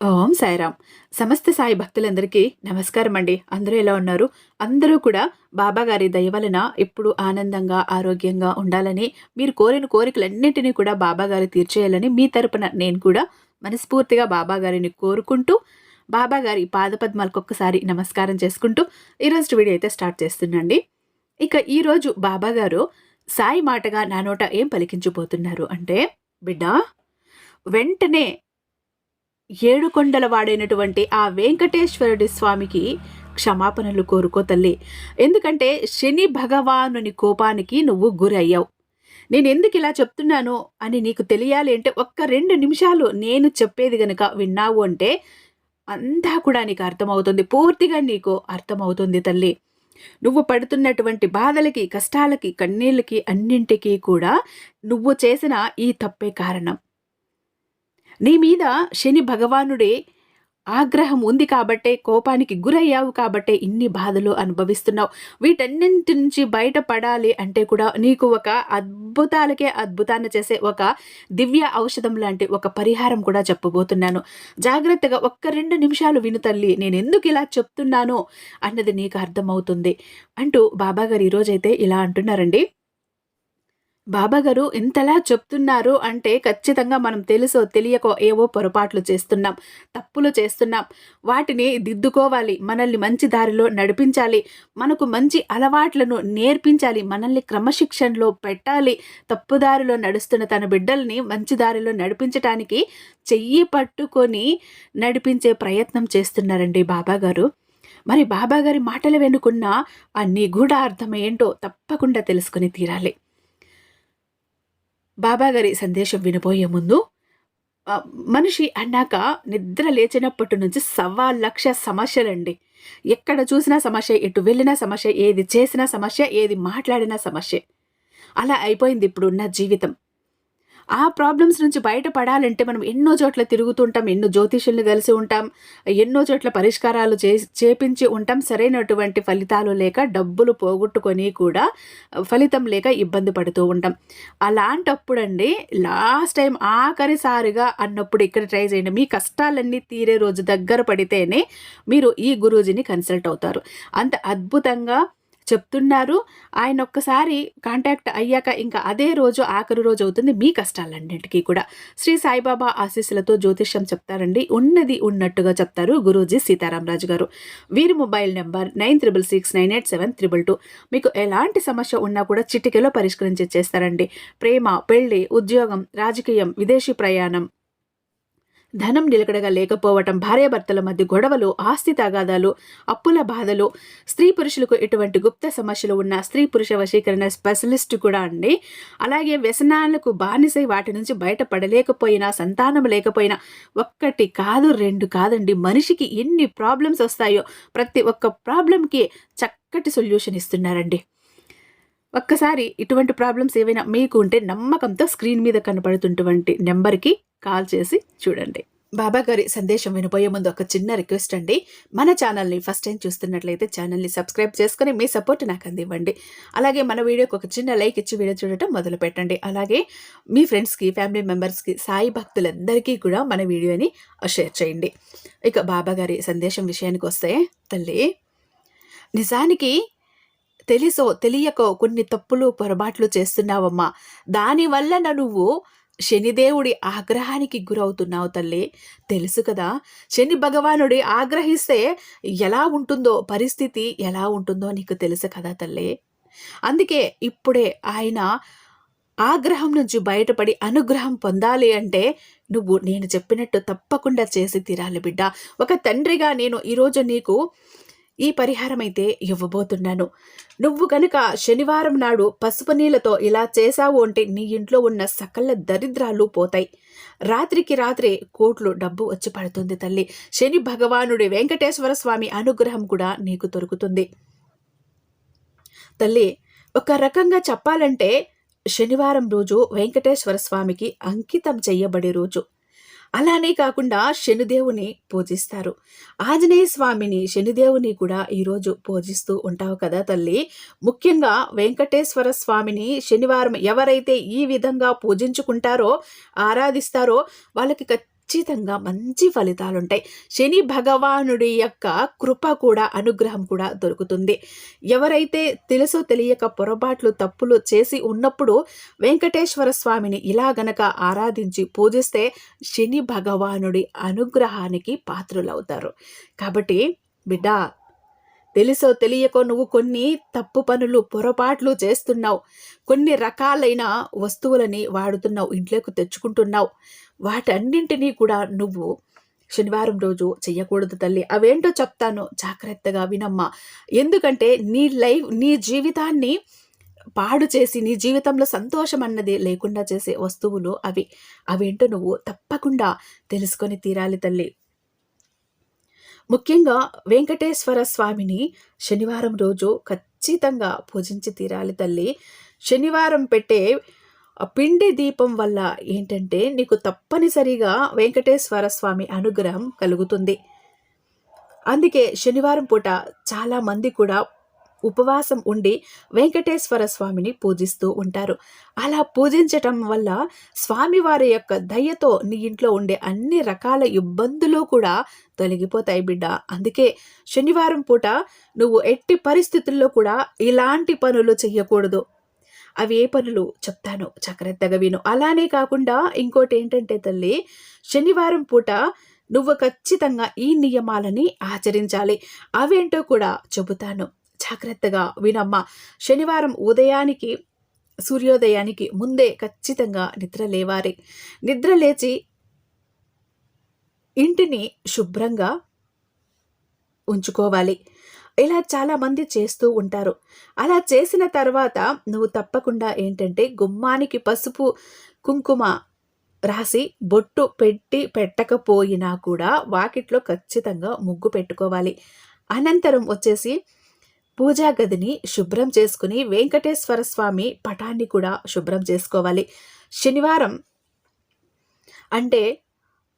ఓం సాయిరామ్. సమస్త సాయి భక్తులందరికీ నమస్కారం అండి అందరూ ఎలా ఉన్నారు? అందరూ కూడా బాబాగారి దయ వలన ఎప్పుడు ఆనందంగా ఆరోగ్యంగా ఉండాలని మీరు కోరిన కోరికలన్నింటినీ కూడా బాబాగారి తీర్చేయాలని మీ తరపున నేను కూడా మనస్ఫూర్తిగా బాబాగారిని కోరుకుంటూ బాబాగారి పాదపద్మాలకు ఒక్కసారి నమస్కారం చేసుకుంటూ ఈరోజు వీడియో అయితే స్టార్ట్ చేస్తుండండి ఇక ఈరోజు బాబాగారు సాయి మాటగా నా నోట ఏం పలికించిపోతున్నారు అంటే బిడ్డ వెంటనే ఏడుకొండల వాడైనటువంటి ఆ వెంకటేశ్వరుడి స్వామికి క్షమాపణలు కోరుకో తల్లి. ఎందుకంటే శని భగవానుని కోపానికి నువ్వు గురయ్యావు. నేను ఎందుకు ఇలా చెప్తున్నాను అని నీకు తెలియాలి అంటే ఒక్క రెండు నిమిషాలు నేను చెప్పేది గనక విన్నావు అంటే అంతా కూడా నీకు అర్థమవుతుంది. పూర్తిగా నీకు అర్థమవుతుంది తల్లి. నువ్వు పడుతున్నటువంటి బాధలకి కష్టాలకి కన్నీళ్ళకి అన్నింటికీ కూడా నువ్వు చేసిన ఈ తప్పే కారణం. నీ మీద శని భగవానుడే ఆగ్రహం ఉంది కాబట్టే కోపానికి గురయ్యావు కాబట్టే ఇన్ని బాధలు అనుభవిస్తున్నావు. వీటన్నింటి నుంచి బయటపడాలి అంటే కూడా నీకు ఒక అద్భుతాలకే అద్భుతాన్ని చేసే ఒక దివ్య ఔషధం లాంటి ఒక పరిహారం కూడా చెప్పబోతున్నాను. జాగ్రత్తగా ఒక్క రెండు నిమిషాలు విను తల్లి నేను ఎందుకు ఇలా చెప్తున్నాను అన్నది నీకు అర్థమవుతుంది. అంటూ బాబాగారు ఈరోజైతే ఇలా అంటున్నారండి. బాబాగారు ఇంతలా చెప్తున్నారు అంటే ఖచ్చితంగా మనం తెలుసో తెలియకో ఏవో పొరపాట్లు చేస్తున్నాం తప్పులు చేస్తున్నాం. వాటిని దిద్దుకోవాలి మనల్ని మంచి దారిలో నడిపించాలి మనకు మంచి అలవాట్లను నేర్పించాలి మనల్ని క్రమశిక్షణలో పెట్టాలి. తప్పుదారిలో నడుస్తున్న తన బిడ్డల్ని మంచి దారిలో నడిపించటానికి చెయ్యి పట్టుకొని నడిపించే ప్రయత్నం చేస్తున్నారండి బాబాగారు. మరి బాబాగారి మాటలు వెనుకున్న ఆ నిగూఢ అర్థం ఏంటో తప్పకుండా తెలుసుకుని తీరాలి. బాబాగారి సందేశం వినబోయే ముందు మనిషి అన్నాక నిద్ర లేచినప్పటి నుంచి సవా లక్ష సమస్యలండి. ఎక్కడ చూసినా సమస్య ఎటు వెళ్ళినా సమస్య ఏది చేసినా సమస్య ఏది మాట్లాడినా సమస్య. అలా అయిపోయింది ఇప్పుడున్న జీవితం. ఆ ప్రాబ్లమ్స్ నుంచి బయటపడాలంటే మనం ఎన్నో చోట్ల తిరుగుతుంటాం ఎన్నో జ్యోతిషుల్ని కలిసి ఉంటాం ఎన్నో చోట్ల పరిష్కారాలు చే చేపించి ఉంటాం. సరైనటువంటి ఫలితాలు లేక డబ్బులు పోగొట్టుకొని కూడా ఫలితం లేక ఇబ్బంది పడుతూ ఉంటాం. అలాంటప్పుడండి లాస్ట్ టైం ఆఖరిసారిగా అన్నప్పుడు ఇక్కడ ట్రై చేయండి. మీ కష్టాలన్నీ తీరే రోజు దగ్గర పడితేనే మీరు ఈ గురూజీని కన్సల్ట్ అవుతారు. అంత అద్భుతంగా చెప్తున్నారు. ఆయన ఒక్కసారి కాంటాక్ట్ అయ్యాక ఇంకా అదే రోజు ఆఖరి రోజు అవుతుంది. మీ కష్టాలన్నింటికీ కూడా. శ్రీ సాయిబాబా ఆశీస్సులతో జ్యోతిష్యం చెప్తారండి. ఉన్నది ఉన్నట్టుగా చెప్తారు గురూజీ సీతారామరాజు గారు. వీరి mobile number nine triple six nine eight seven triple two. మీకు ఎలాంటి సమస్య ఉన్నా కూడా చిటికెలో పరిష్కరించి చేస్తారండి ప్రేమ పెళ్ళి ఉద్యోగం రాజకీయం విదేశీ ప్రయాణం ధనం నిలకడగా లేకపోవటం భార్యాభర్తల మధ్య గొడవలు ఆస్తి తగాదాలు అప్పుల బాధలు స్త్రీ పురుషులకు ఎటువంటి గుప్త సమస్యలు ఉన్న స్త్రీ పురుష వశీకరణ స్పెషలిస్ట్ కూడా అండి. అలాగే వ్యసనాలకు బానిసై వాటి నుంచి బయటపడలేకపోయినా సంతానం లేకపోయినా ఒక్కటి కాదు రెండు కాదండి. మనిషికి ఎన్ని ప్రాబ్లమ్స్ వస్తాయో ప్రతి ఒక్క ప్రాబ్లంకి చక్కటి సొల్యూషన్ ఇస్తున్నారండి. ఒక్కసారి ఇటువంటి ప్రాబ్లమ్స్ ఏవైనా మీకు ఉంటే నమ్మకంతో స్క్రీన్ మీద కనపడుతున్నటువంటి నెంబర్కి కాల్ చేసి చూడండి. బాబా గారి సందేశం వినిపోయే ముందు ఒక చిన్న రిక్వెస్ట్ అండి. మన ఛానల్ని ఫస్ట్ టైం చూస్తున్నట్లయితే ఛానల్ని సబ్స్క్రైబ్ చేసుకుని మీ సపోర్ట్ నాకు అందివ్వండి. అలాగే మన వీడియోకి ఒక చిన్న లైక్ ఇచ్చి వీడియో చూడటం మొదలు పెట్టండి. అలాగే మీ ఫ్రెండ్స్కి ఫ్యామిలీ మెంబర్స్కి సాయి భక్తులందరికీ కూడా మన వీడియోని షేర్ చేయండి. ఇక బాబా గారి సందేశం విషయానికి వస్తే తల్లి నిజానికి తెలుసో తెలియకో కొన్ని తప్పులు పొరపాట్లు చేస్తున్నావమ్మా. దానివల్ల నువ్వు శనిదేవుడి ఆగ్రహానికి గురవుతున్నావు తల్లి. తెలుసు కదా శని భగవానుడి ఆగ్రహిస్తే ఎలా ఉంటుందో పరిస్థితి ఎలా ఉంటుందో నీకు తెలుసు కదా తల్లి. అందుకే ఇప్పుడే ఆయన ఆగ్రహం నుంచి బయటపడి అనుగ్రహం పొందాలి అంటే నువ్వు నేను చెప్పినట్టు తప్పకుండా చేసి తీరాలి బిడ్డ. ఒక తండ్రిగా నేను ఈరోజు నీకు ఈ పరిహారం అయితే ఇవ్వబోతున్నాను. నువ్వు గనుక శనివారం నాడు పసుపు నీళ్ళతో ఇలా చేశావు అంటే నీ ఇంట్లో ఉన్న సకల దరిద్రాలు పోతాయి. రాత్రికి రాత్రే కోట్లు డబ్బు వచ్చి పడుతుంది తల్లి. శని భగవానుడి వెంకటేశ్వర స్వామి అనుగ్రహం కూడా నీకు దొరుకుతుంది. తల్లి ఒక రకంగా చెప్పాలంటే శనివారం రోజు వెంకటేశ్వర స్వామికి అంకితం చెయ్యబడే రోజు. అలానే కాకుండా శనిదేవుని పూజిస్తారు. ఆంజనేయ స్వామిని శనిదేవుని కూడా ఈరోజు పూజిస్తూ ఉంటావు కదా తల్లి. ముఖ్యంగా వెంకటేశ్వర స్వామిని శనివారం ఎవరైతే ఈ విధంగా పూజించుకుంటారో ఆరాధిస్తారో వాళ్ళకి ఖచ్చితంగా మంచి ఫలితాలుంటాయి. శని భగవానుడి యొక్క కృప కూడా అనుగ్రహం కూడా దొరుకుతుంది. ఎవరైతే తెలుసో తెలియక పొరపాట్లు తప్పులు చేసి ఉన్నప్పుడు వెంకటేశ్వర స్వామిని ఇలా గనక ఆరాధించి పూజిస్తే శని భగవానుడి అనుగ్రహానికి పాత్రులవుతారు. కాబట్టి బిడ్డ తెలుసో తెలియకో నువ్వు కొన్ని తప్పు పనులు పొరపాట్లు చేస్తున్నావు. కొన్ని రకాలైన వస్తువులని వాడుతున్నావు ఇంట్లోకి తెచ్చుకుంటున్నావు. వాటన్నింటినీ కూడా నువ్వు శనివారం రోజు చెయ్యకూడదు తల్లి. అవేంటో చెప్తాను. జాగ్రత్తగా వినమ్మా. ఎందుకంటే నీ లైఫ్ నీ జీవితాన్ని పాడు చేసి నీ జీవితంలో సంతోషం అన్నది లేకుండా చేసే వస్తువులు అవి. అవేంటో నువ్వు తప్పకుండా తెలుసుకొని తీరాలి తల్లి. ముఖ్యంగా వెంకటేశ్వర స్వామిని శనివారం రోజు ఖచ్చితంగా పూజించి తీరాలి తల్లి. శనివారం పెట్టే పిండి దీపం వల్ల ఏంటంటే నీకు తప్పనిసరిగా వెంకటేశ్వర స్వామి అనుగ్రహం కలుగుతుంది. అందుకే శనివారం పూట చాలామంది కూడా ఉపవాసం ఉండి వెంకటేశ్వర స్వామిని పూజిస్తూ ఉంటారు. అలా పూజించటం వల్ల స్వామివారి యొక్క దయతో నీ ఇంట్లో ఉండే అన్ని రకాల ఇబ్బందులు కూడా తొలగిపోతాయి బిడ్డ. అందుకే శనివారం పూట నువ్వు ఎట్టి పరిస్థితుల్లో కూడా ఇలాంటి పనులు చెయ్యకూడదు. అవి ఏ పనులు చెప్తాను జాగ్రత్తగా విను. అలానే కాకుండా ఇంకోటి ఏంటంటే తల్లి శనివారం పూట నువ్వు ఖచ్చితంగా ఈ నియమాలని ఆచరించాలి. అవేంటో కూడా చెబుతాను. జాగ్రత్తగా వినమ్మ. శనివారం ఉదయానికి సూర్యోదయానికి ముందే ఖచ్చితంగా నిద్ర లేవాలి. నిద్ర లేచి ఇంటిని శుభ్రంగా ఉంచుకోవాలి. ఇలా చాలామంది చేస్తూ ఉంటారు. అలా చేసిన తర్వాత నువ్వు తప్పకుండా ఏంటంటే గుమ్మానికి పసుపు కుంకుమ రాసి బొట్టు పెట్టి పెట్టకపోయినా కూడా వాకిట్లో ఖచ్చితంగా ముగ్గు పెట్టుకోవాలి. అనంతరం వచ్చేసి పూజా గదిని శుభ్రం చేసుకుని వెంకటేశ్వర స్వామి పటాన్ని కూడా శుభ్రం చేసుకోవాలి. శనివారం అంటే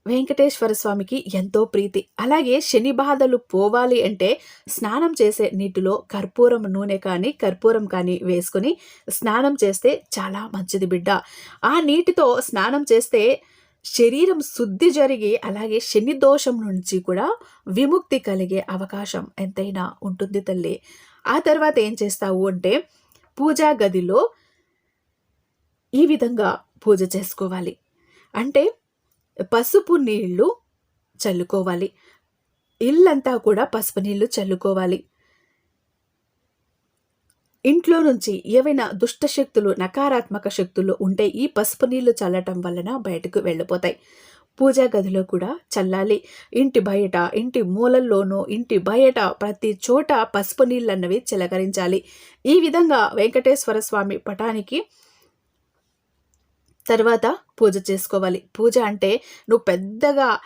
వెంకటేశ్వర స్వామికి ఎంతో ప్రీతి. అలాగే శని బాధలు పోవాలి అంటే స్నానం చేసే నీటిలో కర్పూరం నూనె కానీ కర్పూరం కానీ వేసుకొని స్నానం చేస్తే చాలా మంచిది బిడ్డ. ఆ నీటితో స్నానం చేస్తే శరీరం శుద్ధి జరిగి అలాగే శని దోషం నుంచి కూడా విముక్తి కలిగే అవకాశం ఎంతైనా ఉంటుంది తల్లి. ఆ తర్వాత ఏం చేస్తావు అంటే పూజా గదిలో ఈ విధంగా పూజ చేసుకోవాలి. అంటే పసుపు నీళ్ళు చల్లుకోవాలి. ఇల్లంతా కూడా పసుపు నీళ్ళు చల్లుకోవాలి. ఇంట్లో నుంచి ఏవైనా దుష్ట శక్తులు నకారాత్మక శక్తులు ఉంటే ఈ పసుపు నీళ్ళు చల్లటం వలన బయటకు వెళ్ళిపోతాయి. పూజా గదిలో కూడా చల్లాలి. ఇంటి బయట ఇంటి మూలల్లోనూ ఇంటి బయట ప్రతి చోట పసుపు నీళ్ళన్నవి చిలకరించాలి. ఈ విధంగా వెంకటేశ్వర స్వామి పటానికి తర్వాత పూజ చేసుకోవాలి. పూజ అంటే నువ్వు పెద్దగా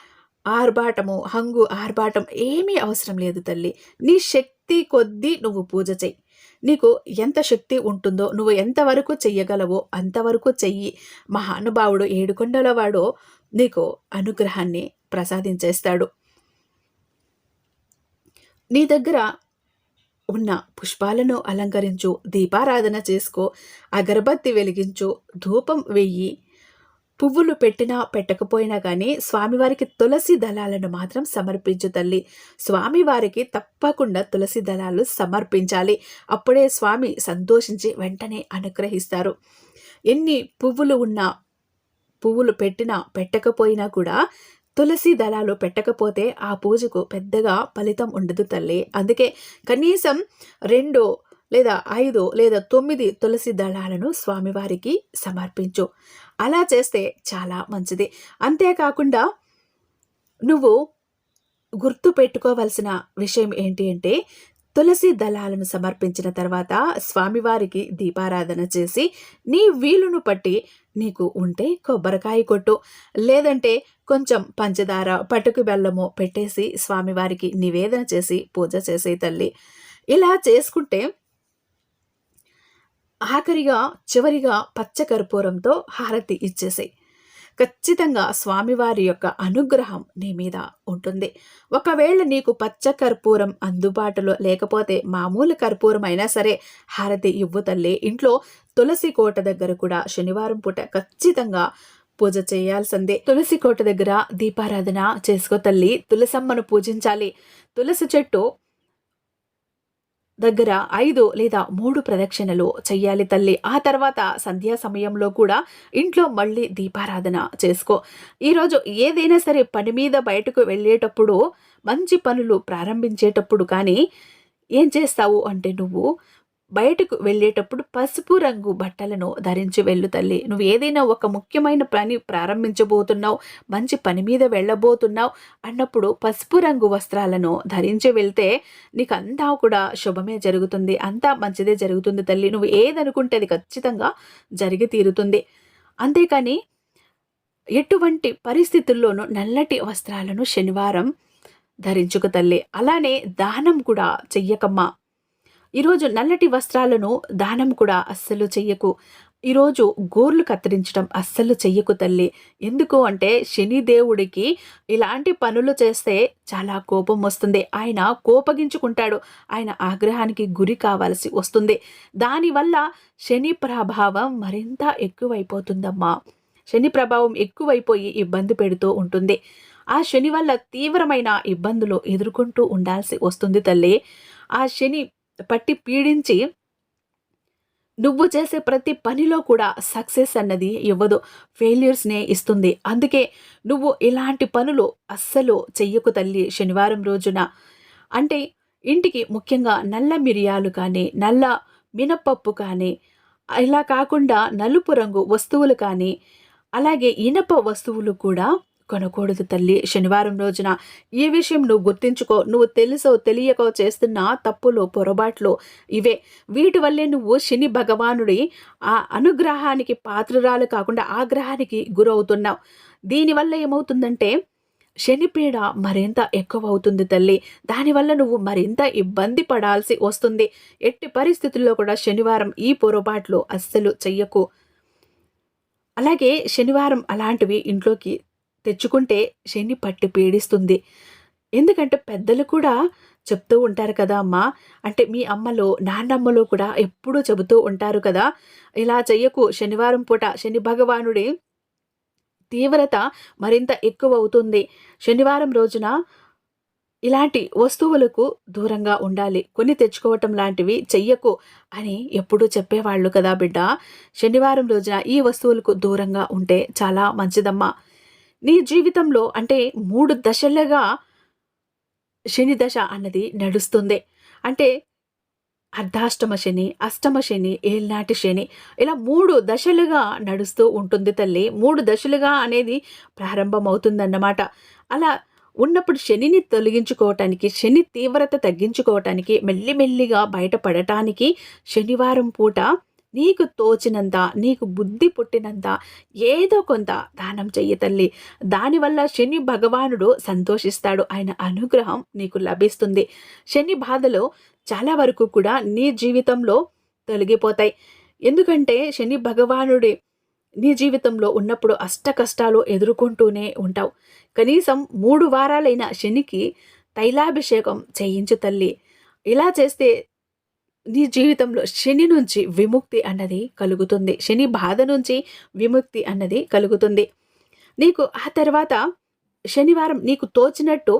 ఆర్భాటము హంగు ఆర్భాటం ఏమీ అవసరం లేదు తల్లి. నీ శక్తి కొద్దీ నువ్వు పూజ చెయ్యి నీకు ఎంత శక్తి ఉంటుందో నువ్వు ఎంతవరకు చెయ్యగలవో అంతవరకు చెయ్యి. మహానుభావుడు ఏడుకొండల వాడు నీకు అనుగ్రహాన్ని ప్రసాదించేస్తాడు. నీ దగ్గర ఉన్న పుష్పాలను అలంకరించు దీపారాధన చేసుకో అగరబత్తి వెలిగించు ధూపం వెయ్యి పువ్వులు పెట్టినా పెట్టకపోయినా కానీ స్వామివారికి తులసి దళాలను మాత్రం సమర్పించు తల్లి. స్వామివారికి తప్పకుండా తులసి దళాలు సమర్పించాలి. అప్పుడే స్వామి సంతోషించి వెంటనే అనుగ్రహిస్తారు. ఎన్ని పువ్వులు ఉన్నా పువ్వులు పెట్టినా పెట్టకపోయినా కూడా తులసి దళాలు పెట్టకపోతే ఆ పూజకు పెద్దగా ఫలితం ఉండదు తల్లి. అందుకే కనీసం రెండు లేదా ఐదు లేదా తొమ్మిది తులసి దళాలను స్వామివారికి సమర్పించు. అలా చేస్తే చాలా మంచిది. అంతేకాకుండా నువ్వు గుర్తు పెట్టుకోవలసిన విషయం ఏంటి అంటే తులసి దళాలను సమర్పించిన తర్వాత స్వామివారికి దీపారాధన చేసి నీ వీలును పట్టి నీకు ఉంటే కొబ్బరికాయ కొట్టు. లేదంటే కొంచెం పంచదార పట్టుకు బెల్లము పెట్టేసి స్వామివారికి నివేదన చేసి పూజ చేసే తల్లి. ఇలా చేసుకుంటే ఆఖరిగా చివరిగా పచ్చకర్పూరంతో హారతి ఇచ్చేసాయి. ఖచ్చితంగా స్వామివారి యొక్క అనుగ్రహం నీ మీద ఉంటుంది. ఒకవేళ నీకు పచ్చ కర్పూరం అందుబాటులో లేకపోతే మామూలు కర్పూరం అయినా సరే హారతి ఇవ్వు తల్లి. ఇంట్లో తులసి కోట దగ్గర కూడా శనివారం పూట ఖచ్చితంగా పూజ చేయాల్సిందే. తులసి కోట దగ్గర దీపారాధన చేసుకో తల్లి. తులసమ్మను పూజించాలి. తులసి చెట్టు దగ్గర ఐదు లేదా మూడు ప్రదక్షిణలు చెయ్యాలి తల్లి. ఆ తర్వాత సంధ్యా సమయంలో కూడా ఇంట్లో మళ్ళీ దీపారాధన చేసుకో. ఈరోజు ఏదైనా సరే పని మీద బయటకు వెళ్ళేటప్పుడు మంచి పనులు ప్రారంభించేటప్పుడు కానీ ఏం చేస్తావు అంటే నువ్వు బయటకు వెళ్ళేటప్పుడు పసుపు రంగు బట్టలను ధరించి వెళ్ళు తల్లి. నువ్వు ఏదైనా ఒక ముఖ్యమైన పని ప్రారంభించబోతున్నావు మంచి పని మీద వెళ్ళబోతున్నావు అన్నప్పుడు పసుపు రంగు వస్త్రాలను ధరించి వెళ్తే నీకు అంతా కూడా శుభమే జరుగుతుంది. అంతా మంచిదే జరుగుతుంది తల్లి. నువ్వు ఏదనుకుంటే అది ఖచ్చితంగా జరిగి తీరుతుంది. అంతేకాని ఎటువంటి పరిస్థితుల్లోనూ నల్లటి వస్త్రాలను శనివారం ధరించుకు తల్లి. అలానే దానం కూడా చెయ్యకమ్మా. ఈరోజు నల్లటి వస్త్రాలను దానం కూడా అస్సలు చెయ్యకు. ఈరోజు గోర్లు కత్తిరించడం అస్సలు చెయ్యకు తల్లి. ఎందుకు అంటే శనిదేవుడికి ఇలాంటి పనులు చేస్తే చాలా కోపం వస్తుంది. ఆయన కోపగించుకుంటాడు. ఆయన ఆగ్రహానికి గురి కావాల్సి వస్తుంది. దానివల్ల శని ప్రభావం మరింత ఎక్కువైపోతుందమ్మా. శని ప్రభావం ఎక్కువైపోయి ఇబ్బంది పెడుతూ ఉంటుంది. ఆ శని వల్ల తీవ్రమైన ఇబ్బందులు ఎదుర్కొంటూ ఉండాల్సి వస్తుంది తల్లి. ఆ శని పట్టి పీడించి నువ్వు చేసే ప్రతి పనిలో కూడా సక్సెస్ అన్నది ఇవ్వదు ఫెయిల్యూర్స్నే ఇస్తుంది. అందుకే నువ్వు ఇలాంటి పనులు అస్సలు చెయ్యకు తల్లి. శనివారం రోజున అంటే ఇంటికి ముఖ్యంగా నల్ల మిరియాలు కానీ నల్ల మినపప్పు కానీ ఇలా కాకుండా నలుపు రంగు వస్తువులు కానీ అలాగే ఇనప వస్తువులు కూడా కొనకూడదు తల్లి. శనివారం రోజున ఈ విషయం నువ్వు గుర్తించుకో నువ్వు తెలుసో తెలియకో చేస్తున్న తప్పులు పొరపాట్లు ఇవే. వీటి వల్లే నువ్వు శని భగవానుడి ఆ అనుగ్రహానికి పాత్రరాలు కాకుండా ఆగ్రహానికి గురవుతున్నావు. దీనివల్ల ఏమవుతుందంటే శనిపీడ మరింత ఎక్కువ అవుతుంది తల్లి దానివల్ల నువ్వు మరింత ఇబ్బంది పడాల్సి వస్తుంది. ఎట్టి పరిస్థితుల్లో కూడా శనివారం ఈ పొరపాట్లు అస్సలు చెయ్యకు. అలాగే శనివారం అలాంటివి ఇంట్లోకి తెచ్చుకుంటే శని పట్టి పీడిస్తుంది. ఎందుకంటే పెద్దలు కూడా చెప్తూ ఉంటారు కదా అమ్మ. అంటే మీ అమ్మలో నాన్నమ్మలో కూడా ఎప్పుడూ చెబుతూ ఉంటారు కదా. ఇలా చెయ్యకు శనివారం పూట శని భగవానుడి తీవ్రత మరింత ఎక్కువ అవుతుంది శనివారం రోజున ఇలాంటి వస్తువులకు దూరంగా ఉండాలి. కొన్ని తెచ్చుకోవటం లాంటివి చెయ్యకు అని ఎప్పుడూ చెప్పేవాళ్ళు కదా బిడ్డ. శనివారం రోజున ఈ వస్తువులకు దూరంగా ఉంటే చాలా మంచిదమ్మా. నీ జీవితంలో అంటే మూడు దశలుగా శని దశ అన్నది నడుస్తుంది. అంటే అర్ధాష్టమ శని అష్టమ శని ఏల్నాటి శని ఇలా మూడు దశలుగా నడుస్తూ ఉంటుంది తల్లి. మూడు దశలుగా అనేది ప్రారంభమవుతుందన్నమాట. అలా ఉన్నప్పుడు శనిని తొలగించుకోవటానికి శని తీవ్రత తగ్గించుకోవటానికి మెల్లిమెల్లిగా బయటపడటానికి శనివారం పూట నీకు తోచినంత నీకు బుద్ధి పుట్టినంత ఏదో కొంత దానం చెయ్యి తల్లి. దానివల్ల శని భగవానుడు సంతోషిస్తాడు ఆయన అనుగ్రహం నీకు లభిస్తుంది. శని బాధలు చాలా వరకు కూడా నీ జీవితంలో తొలగిపోతాయి. ఎందుకంటే శని భగవానుడి నీ జీవితంలో ఉన్నప్పుడు అష్ట కష్టాలు ఎదుర్కొంటూనే ఉంటావు. కనీసం మూడు వారాలైన శనికి తైలాభిషేకం చేయించు తల్లి. ఇలా చేస్తే నీ జీవితంలో శని నుంచి విముక్తి అన్నది కలుగుతుంది. శని బాధ నుంచి విముక్తి అన్నది కలుగుతుంది. నీకు ఆ తర్వాత శనివారం నీకు తోచినట్టు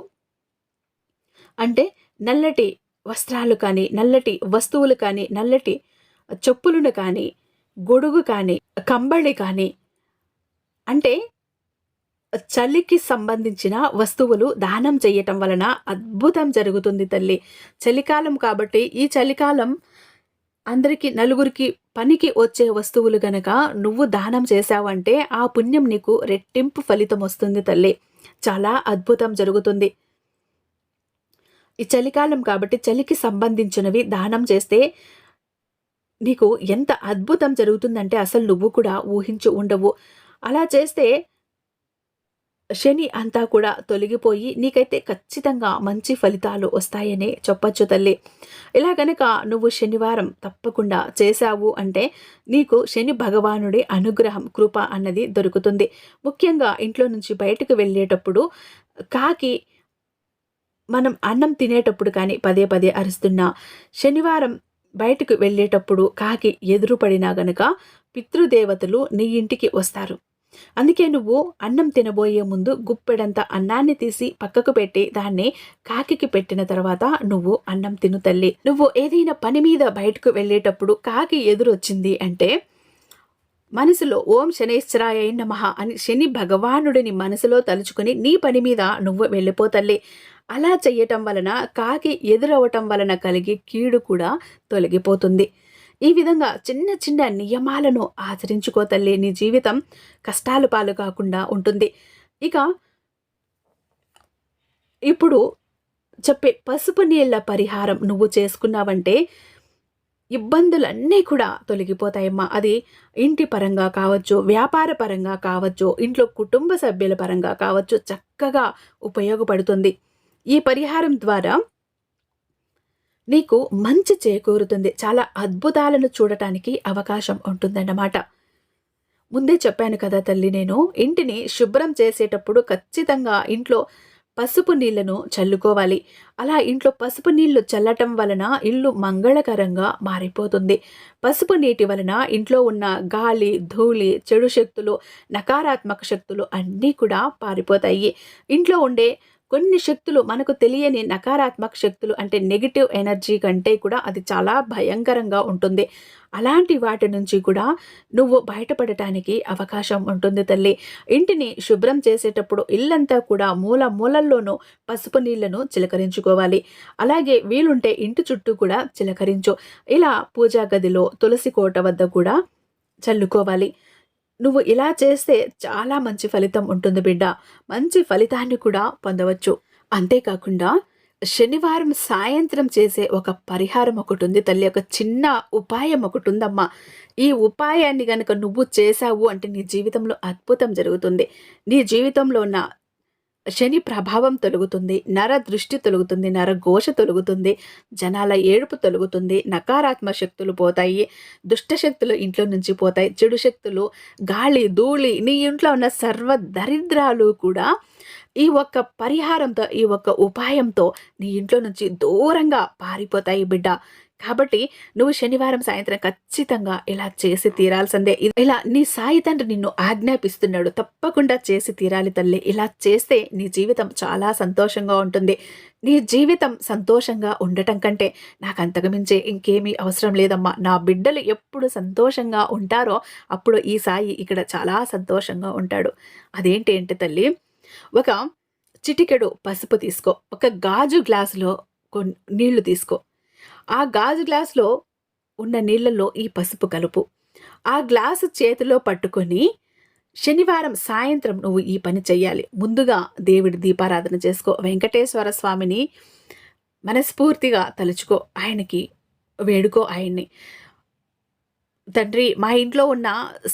అంటే నల్లటి వస్త్రాలు కానీ నల్లటి వస్తువులు కానీ నల్లటి చెప్పులను కానీ గొడుగు కానీ కంబళి కానీ అంటే చలికి సంబంధించిన వస్తువులు దానం చేయటం వలన అద్భుతం జరుగుతుంది తల్లి. చలికాలం కాబట్టి ఈ చలికాలం అందరికీ నలుగురికి పనికి వచ్చే వస్తువులు గనక నువ్వు దానం చేశావంటే ఆ పుణ్యం నీకు రెట్టింపు ఫలితం వస్తుంది తల్లి. చాలా అద్భుతం జరుగుతుంది. ఈ చలికాలం కాబట్టి చలికి సంబంధించినవి దానం చేస్తే నీకు ఎంత అద్భుతం జరుగుతుందంటే అసలు నువ్వు కూడా ఊహించి ఉండవు. అలా చేస్తే శని అంతా కూడా తొలగిపోయి నీకైతే ఖచ్చితంగా మంచి ఫలితాలు వస్తాయని చెప్పచ్చు తల్లి. ఇలా గనక నువ్వు శనివారం తప్పకుండా చేశావు అంటే నీకు శని భగవానుడి అనుగ్రహం కృప అన్నది దొరుకుతుంది. ముఖ్యంగా ఇంట్లో నుంచి బయటకు వెళ్ళేటప్పుడు కాకి మనం అన్నం తినేటప్పుడు కానీ పదే పదే అరుస్తున్నా శనివారం బయటకు వెళ్ళేటప్పుడు కాకి ఎదురుపడినా గనక పితృదేవతలు నీ ఇంటికి వస్తారు. అందుకే నువ్వు అన్నం తినబోయే ముందు గుప్పెడంత అన్నాన్ని తీసి పక్కకు పెట్టి దాన్ని కాకికి పెట్టిన తర్వాత నువ్వు అన్నం తిను తల్లి. నువ్వు ఏదైనా పని మీద బయటకు వెళ్ళేటప్పుడు కాకి ఎదురొచ్చింది అంటే మనసులో ఓం శనేశ్వరాయ నమః అని శని భగవానుడిని మనసులో తలుచుకుని నీ పని మీద నువ్వు వెళ్ళిపోతల్లి అలా చెయ్యటం వలన కాకి ఎదురవటం వలన కలిగే కీడు కూడా తొలగిపోతుంది. ఈ విధంగా చిన్న చిన్న నియమాలను ఆచరించుకో తల్లి. నీ జీవితం కష్టాల పాలు కాకుండా ఉంటుంది. ఇక ఇప్పుడు చెప్పే పసుపు నీళ్ళ పరిహారం నువ్వు చేసుకున్నావంటే ఇబ్బందులన్నీ కూడా తొలగిపోతాయమ్మా. అది ఇంటి పరంగా కావచ్చు వ్యాపార పరంగా కావచ్చు ఇంట్లో కుటుంబ సభ్యుల పరంగా కావచ్చు చక్కగా ఉపయోగపడుతుంది. ఈ పరిహారం ద్వారా నీకు మంచి చేకూరుతుంది. చాలా అద్భుతాలను చూడటానికి అవకాశం ఉంటుందన్నమాట. ముందే చెప్పాను కదా తల్లి నేను ఇంటిని శుభ్రం చేసేటప్పుడు ఖచ్చితంగా ఇంట్లో పసుపు నీళ్ళను చల్లుకోవాలి. అలా ఇంట్లో పసుపు నీళ్ళు చల్లటం వలన ఇల్లు మంగళకరంగా మారిపోతుంది. పసుపు నీటి వలన ఇంట్లో ఉన్న గాలి ధూళి చెడు శక్తులు నకారాత్మక శక్తులు అన్నీ కూడా పారిపోతాయి. ఇంట్లో ఉండే కొన్ని శక్తులు మనకు తెలియని నకారాత్మక శక్తులు అంటే నెగిటివ్ ఎనర్జీ కంటే కూడా అది చాలా భయంకరంగా ఉంటుంది. అలాంటి వాటి నుంచి కూడా నువ్వు బయటపడటానికి అవకాశం ఉంటుంది తల్లి. ఇంటిని శుభ్రం చేసేటప్పుడు ఇల్లంతా కూడా మూల మూలల్లోనూ పసుపు నీళ్ళను చిలకరించుకోవాలి. అలాగే వీలుంటే ఇంటి చుట్టూ కూడా చిలకరించు. ఇలా పూజా గదిలో తులసి కోట వద్ద కూడా చల్లుకోవాలి. నువ్వు ఇలా చేస్తే చాలా మంచి ఫలితం ఉంటుంది బిడ్డ. మంచి ఫలితాన్ని కూడా పొందవచ్చు. అంతేకాకుండా శనివారం సాయంత్రం చేసే ఒక పరిహారం ఒకటి ఉంది తల్లి. ఒక చిన్న ఉపాయం ఒకటి ఉందమ్మా. ఈ ఉపాయాన్ని గనక నువ్వు చేశావు అంటే నీ జీవితంలో అద్భుతం జరుగుతుంది. నీ జీవితంలో ఉన్న శని ప్రభావం తొలుగుతుంది నర దృష్టి తొలుగుతుంది నర ఘోష తొలుగుతుంది జనాల ఏడుపు తొలుగుతుంది నకారాత్మక శక్తులు పోతాయి దుష్ట శక్తులు ఇంట్లో నుంచి పోతాయి చెడు శక్తులు గాలి ధూళి నీ ఇంట్లో ఉన్న సర్వ దరిద్రాలు కూడా ఈ ఒక్క పరిహారంతో ఈ ఒక్క ఉపాయంతో నీ ఇంట్లో నుంచి దూరంగా పారిపోతాయి బిడ్డ. కాబట్టి నువ్వు శనివారం సాయంత్రం ఖచ్చితంగా ఇలా చేసి తీరాల్సిందే. ఇలా నీ సాయి తండ్రి నిన్ను ఆజ్ఞాపిస్తున్నాడు. తప్పకుండా చేసి తీరాలి తల్లి. ఇలా చేస్తే నీ జీవితం చాలా సంతోషంగా ఉంటుంది. నీ జీవితం సంతోషంగా ఉండటం కంటే నాకు అంతకుమించే ఇంకేమీ అవసరం లేదమ్మా. నా బిడ్డలు ఎప్పుడు సంతోషంగా ఉంటారో అప్పుడు ఈ సాయి ఇక్కడ చాలా సంతోషంగా ఉంటాడు. అదేంటి ఏంటి తల్లి ఒక చిటికెడు పసుపు తీసుకో. ఒక గాజు గ్లాసులో కొన్ని నీళ్ళు తీసుకో. ఆ గాజు గ్లాసులో ఉన్న నీళ్ళల్లో ఈ పసుపు కలుపు. ఆ గ్లాసు చేతిలో పట్టుకొని శనివారం సాయంత్రం నువ్వు ఈ పని చెయ్యాలి. ముందుగా దేవుడి దీపారాధన చేసుకో. వెంకటేశ్వర స్వామిని మనస్ఫూర్తిగా తలుచుకో. ఆయనకి వేడుకో ఆయన్ని. తండ్రి మా ఇంట్లో ఉన్న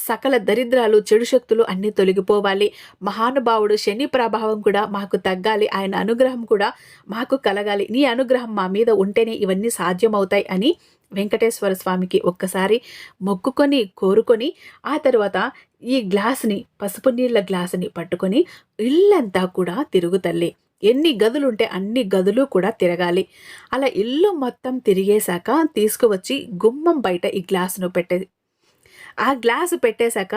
సకల దరిద్రాలు చెడు శక్తులు అన్నీ తొలగిపోవాలి. మహానుభావుడు శని ప్రభావం కూడా మాకు తగ్గాలి. ఆయన అనుగ్రహం కూడా మాకు కలగాలి. నీ అనుగ్రహం మా మీద ఉంటేనే ఇవన్నీ సాధ్యమవుతాయి అని వెంకటేశ్వర స్వామికి ఒక్కసారి మొక్కుకొని కోరుకొని ఆ తర్వాత ఈ గ్లాసుని పసుపు నీళ్ళ గ్లాసుని పట్టుకొని ఇల్లంతా కూడా తిరుగుతల్లి ఎన్ని గదులుంటే అన్ని గదులు కూడా తిరగాలి. అలా ఇల్లు మొత్తం తిరిగేశాక తీసుకువచ్చి గుమ్మం బయట ఈ గ్లాసును పెట్టేది ఆ గ్లాసు పెట్టేశాక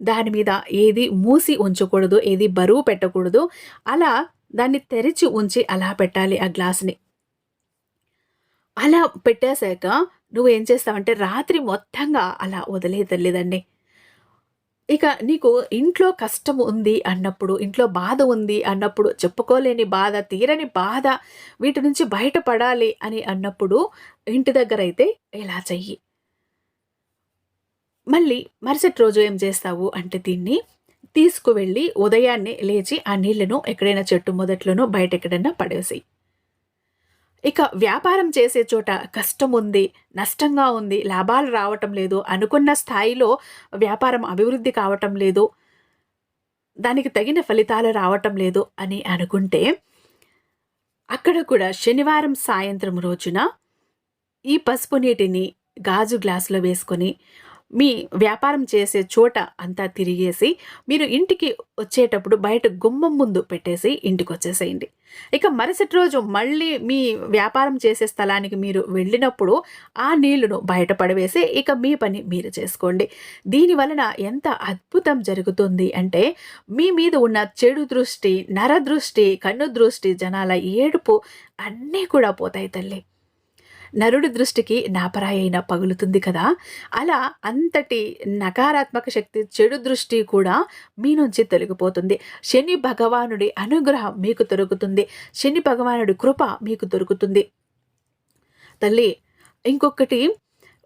దాని మీద ఏది మూసి ఉంచకూడదు ఏది బరువు పెట్టకూడదు అలా దాన్ని తెరిచి ఉంచి అలా పెట్టాలి ఆ గ్లాసుని. అలా పెట్టేశాక నువ్వు ఏం చేస్తావంటే రాత్రి మొత్తంగా అలా వదిలేదలేదండి ఇక నీకు ఇంట్లో కష్టం ఉంది అన్నప్పుడు ఇంట్లో బాధ ఉంది అన్నప్పుడు చెప్పుకోలేని బాధ తీరని బాధ వీటి నుంచి బయటపడాలి అని అన్నప్పుడు ఇంటి దగ్గర అయితే ఇలా చెయ్యి. మళ్ళీ మరుసటి రోజు ఏం చేస్తావు అంటే దీన్ని తీసుకువెళ్ళి ఉదయాన్నే లేచి ఆ నీళ్ళను ఎక్కడైనా చెట్టు మొదట్లోనో బయట ఎక్కడైనా పడేసేయి. ఇక వ్యాపారం చేసే చోట కష్టం ఉంది నష్టంగా ఉంది లాభాలు రావటం లేదు అనుకున్న స్థాయిలో వ్యాపారం అభివృద్ధి కావటం లేదు దానికి తగిన ఫలితాలు రావటం లేదు అని అనుకుంటే అక్కడ కూడా శనివారం సాయంత్రం రోజున ఈ పసుపు నీటిని గాజు గ్లాసులో వేసుకొని మీ వ్యాపారం చేసే చోట అంతా తిరిగేసి మీరు ఇంటికి వచ్చేటప్పుడు బయట గుమ్మం ముందు పెట్టేసి ఇంటికి వచ్చేసేయండి. ఇక మరుసటి రోజు మళ్ళీ మీ వ్యాపారం చేసే స్థలానికి మీరు వెళ్ళినప్పుడు ఆ నీళ్ళను బయట పడవేసి ఇక మీ పని మీరు చేసుకోండి. దీని వలన ఎంత అద్భుతం జరుగుతుంది అంటే మీ మీద ఉన్న చెడు దృష్టి నరదృష్టి కన్ను దృష్టి జనాల ఏడుపు అన్నీ కూడా పోతాయి తల్లి. నరుడి దృష్టికి నాపరాయి అయినా పగులుతుంది కదా. అలా అంతటి నకారాత్మక శక్తి చెడు దృష్టి కూడా మీ నుంచి తొలగిపోతుంది. శని భగవానుడి అనుగ్రహం మీకు దొరుకుతుంది. శని భగవానుడి కృప మీకు దొరుకుతుంది. తల్లి ఇంకొకటి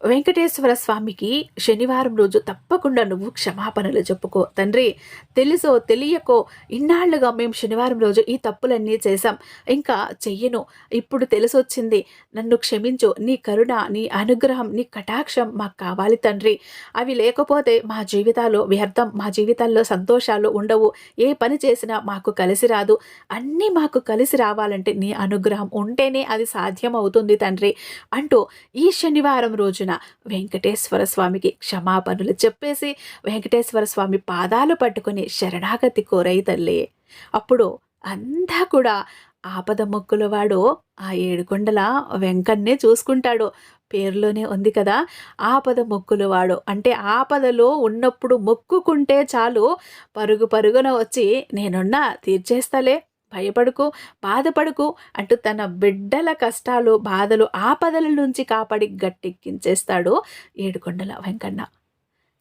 వెంకటేశ్వర స్వామికి శనివారం రోజు తప్పకుండా నువ్వు క్షమాపణలు చెప్పుకో. తండ్రి తెలుసో తెలియకో ఇన్నాళ్ళుగా మేము శనివారం రోజు ఈ తప్పులన్నీ చేశాం. ఇంకా చెయ్యను. ఇప్పుడు తెలిసొచ్చింది. నన్ను క్షమించు. నీ కరుణ నీ అనుగ్రహం నీ కటాక్షం మాకు కావాలి తండ్రి. అవి లేకపోతే మా జీవితాలు వ్యర్థం మా జీవితాల్లో సంతోషాలు ఉండవు. ఏ పని చేసినా మాకు కలిసి రాదు. అన్నీ మాకు కలిసి రావాలంటే నీ అనుగ్రహం ఉంటేనే అది సాధ్యం అవుతుంది తండ్రి అంటూ ఈ శనివారం రోజున వెంకటేశ్వర స్వామికి క్షమాపణలు చెప్పేసి వెంకటేశ్వర స్వామి పాదాలు పట్టుకుని శరణాగతి కోరై తల్లి. అప్పుడు అంతా కూడా ఆపద మొక్కుల వాడు ఆ ఏడుకొండల వెంకన్నే చూసుకుంటాడు. పేరులోనే ఉంది కదా ఆపద మొక్కులు వాడు. అంటే ఆపదలో ఉన్నప్పుడు మొక్కుకుంటే చాలు పరుగు పరుగున వచ్చి నేనున్నా తీర్చేస్తలే. భయపడుకు బాధపడుకు అంటూ తన బిడ్డల కష్టాలు బాధలు ఆపదల నుంచి కాపాడి గట్టెక్కించేస్తాడు ఏడుకొండల వెంకన్న.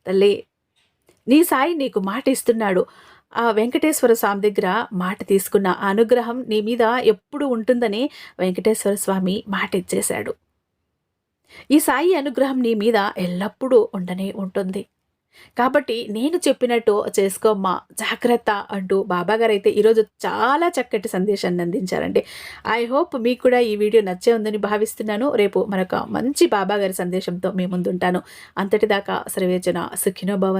తల్లి నీ సాయి నీకు మాట ఇస్తున్నాడు ఆ వెంకటేశ్వర స్వామి దగ్గర మాట తీసుకున్న అనుగ్రహం నీ మీద ఎప్పుడు ఉంటుందని వెంకటేశ్వర స్వామి మాట ఇచ్చేశాడు ఈ సాయి అనుగ్రహం నీ మీద ఎల్లప్పుడూ ఉండనే ఉంటుంది. కాబట్టి నేను చెప్పినట్టు చేసుకోమ్మా జాగ్రత్త అంటూ బాబాగారు అయితే ఈరోజు చాలా చక్కటి సందేశాన్ని అందించారండి. ఐ హోప్ మీకు కూడా ఈ వీడియో నచ్చే ఉందని భావిస్తున్నాను. రేపు మరొక మంచి బాబాగారి సందేశంతో మీ ముందుంటాను. అంతటిదాకా సర్వేచన సుఖినోభవ